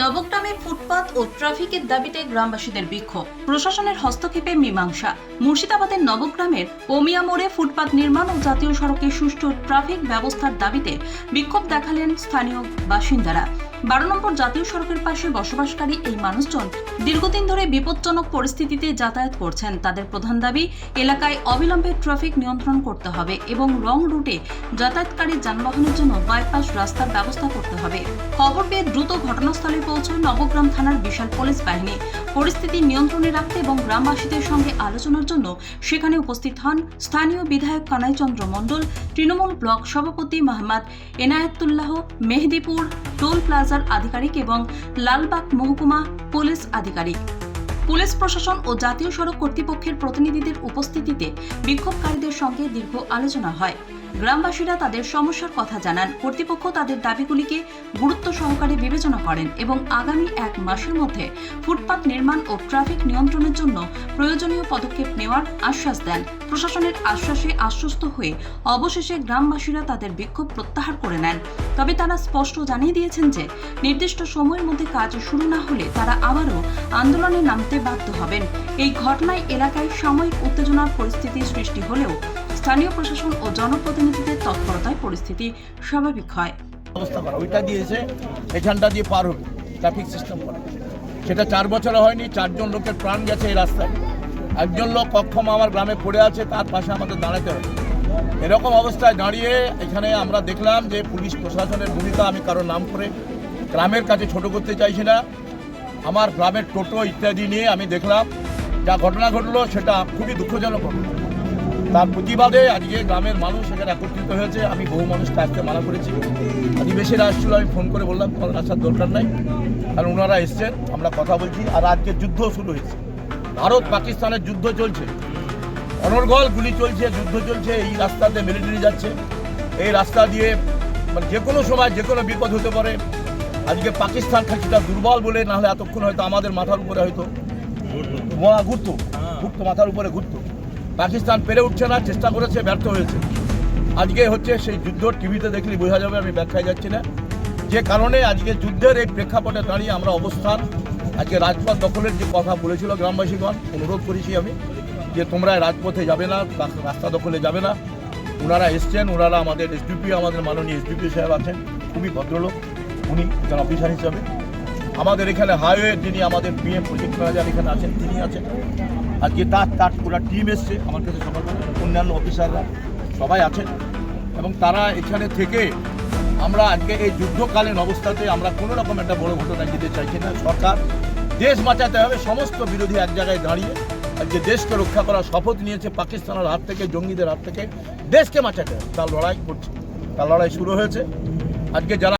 নবগ্রামে ফুটপাত ও ট্রাফিকের দাবিতে গ্রামবাসীদের বিক্ষোভ। প্রশাসনের হস্তক্ষেপে মীমাংসা। মুর্শিদাবাদের নবগ্রামের ওমিয়া মোড়ে ফুটপাত নির্মাণ ও জাতীয় সড়কে সুষ্ঠু ট্রাফিক ব্যবস্থার দাবিতে বিক্ষোভ দেখালেন স্থানীয় বাসিন্দারা। বারো নম্বর জাতীয় সড়কের পাশে বসবাসকারী এই মানুষজন দীর্ঘদিন ধরে বিপজ্জনক পরিস্থিতিতে যাতায়াত করছেন। তাদের প্রধান দাবি, এলাকায় অবিলম্বে ট্রাফিক নিয়ন্ত্রণ করতে হবে এবং রং রুটে যাতায়াতকারী যানবাহনের জন্য বাইপাস রাস্তার ব্যবস্থা করতে হবে। খবর পেয়ে দ্রুত ঘটনাস্থলে পৌঁছয় নবগ্রাম থানার বিশাল পুলিশ বাহিনী। পরিস্থিতি নিয়ন্ত্রণে রাখতে এবং গ্রামবাসীদের সঙ্গে আলোচনার জন্য সেখানে উপস্থিত হন স্থানীয় বিধায়ক কানাইচন্দ্র মণ্ডল, তৃণমূল ব্লক সভাপতি মোহাম্মদ এনায়েতুল্লাহ, মেহেদিপুর টোল প্লাজার আধিকারিক এবং লালবাগ মহকুমা পুলিশ আধিকারিক। পুলিশ প্রশাসন ও জাতীয় সড়ক কর্তৃপক্ষের প্রতিনিধিদের উপস্থিতিতে বিক্ষোভকারীদের সঙ্গে দীর্ঘ আলোচনা হয়। গ্রামবাসীরা তাদের সমস্যার কথা জানান। কর্তৃপক্ষ তাদের দাবিগুলিকে গুরুত্ব সহকারে বিবেচনা করেন এবং আগামী এক মাসের মধ্যে ফুটপাত নির্মাণ ও ট্রাফিক নিয়ন্ত্রণের জন্য প্রয়োজনীয় পদক্ষেপ নেওয়ার আশ্বাস দেন। প্রশাসনের আশ্বাসে আশ্বস্ত হয়ে অবশেষে গ্রামবাসীরা তাদের বিক্ষোভ প্রত্যাহার করে নেন। তবে তারা স্পষ্ট জানিয়ে দিয়েছেন যে, নির্দিষ্ট সময়ের মধ্যে কাজ শুরু না হলে তারা আবারও আন্দোলনে নামতে বাধ্য হবেন। এই ঘটনায় এলাকায় সাময়িক উত্তেজনার পরিস্থিতি সৃষ্টি হলেও স্থানীয় প্রশাসন ও জনপ্রতিনিধিদের তৎপরতায় পরিস্থিতি স্বাভাবিক হয়। ব্যবস্থা করা। ওইটা দিয়েছে, এখানটা দিয়ে পার হবে, ট্রাফিক সিস্টেম করা। সেটা চার বছরে হয়নি, চারজন লোকের প্রাণ গেছে এই রাস্তায়। একজন লোক কক্ষম আমার গ্রামে পড়ে আছে, তার পাশে আমাদের দাঁড়াতে হবে। এরকম অবস্থায় দাঁড়িয়ে এখানে আমরা দেখলাম যে পুলিশ প্রশাসনের ভূমিকা, আমি কারও নাম করে গ্রামের কাছে ছোট করতে চাইছি না। আমার গ্রামের টোটো ইত্যাদি নিয়ে আমি দেখলাম, যা ঘটনা ঘটলো সেটা খুবই দুঃখজনক ঘটনা। তার প্রতিবাদে আজকে গ্রামের মানুষ এখানে একত্রিত হয়েছে। আমি বহু মানুষকে আসতে মানা করেছি। আদিবাসীরা আসছিল আমি ফোন করে বললাম আসার দরকার নাই। কারণ ওনারা এসছেন আমরা কথা বলছি। আর আজকে যুদ্ধ শুরু হয়েছে। ভারত পাকিস্তানের যুদ্ধ চলছে। অনর্গল গুলি চলছে যুদ্ধ চলছে। এই রাস্তাতে মিলিটারি যাচ্ছে। এই রাস্তা দিয়ে মানে যে কোনো সময় যে কোনো বিপদ হতে পারে। আজকে পাকিস্তান কিছুটা দুর্বল বলে নাহলে এতক্ষণ হয়তো আমাদের মাথার উপরে হয়তো ঘুরতো। ঘুরতো মাথার উপরে ঘুরতো। পাকিস্তান পেরে উঠছে না, চেষ্টা করেছে ব্যর্থ হয়েছে। আজকে হচ্ছে সেই যুদ্ধ টিভিতে দেখলে বোঝা যাবে, আমি ব্যাখ্যায় যাচ্ছি না। যে কারণে আজকে যুদ্ধের এই প্রেক্ষাপটে দাঁড়িয়ে আমরা অবস্থান, আজকে রাজপথ দখলের যে কথা বলেছিল গ্রামবাসীগণ, অনুরোধ করেছি আমি যে তোমরা রাজপথে যাবে না রাস্তা দখলে যাবে না। ওনারা এসছেন ওনারা আমাদের এসডিপি আমাদের মাননীয় এসডিপি সাহেব আছেন, খুবই ভদ্রলোক। উনি একজন অফিসার হিসাবে। আমাদের এখানে হাইওয়ে যিনি আমাদের পিএম প্রজেক্ট ম্যানেজার এখানে আছেন, তিনি আছেন। আজকে তার তার পুরো টিম এসছে, আমার কাছে সকালবেলা অন্যান্য অফিসাররা সবাই আছেন। এবং তারা এখানে থেকে আমরা আজকে এই যুদ্ধকালীন অবস্থাতে আমরা কোনো রকম একটা বড় ঘটনা যেতে চাইছি না। সরকার, দেশ বাঁচাতে হবে, সমস্ত বিরোধী এক জায়গায় দাঁড়িয়ে আজকে দেশকে রক্ষা করার শপথ নিয়েছে পাকিস্তানের হাত থেকে, জঙ্গিদের হাত থেকে। দেশকে বাঁচাতে হবে। তার লড়াই করছে। তার লড়াই শুরু হয়েছে। আজকে যারা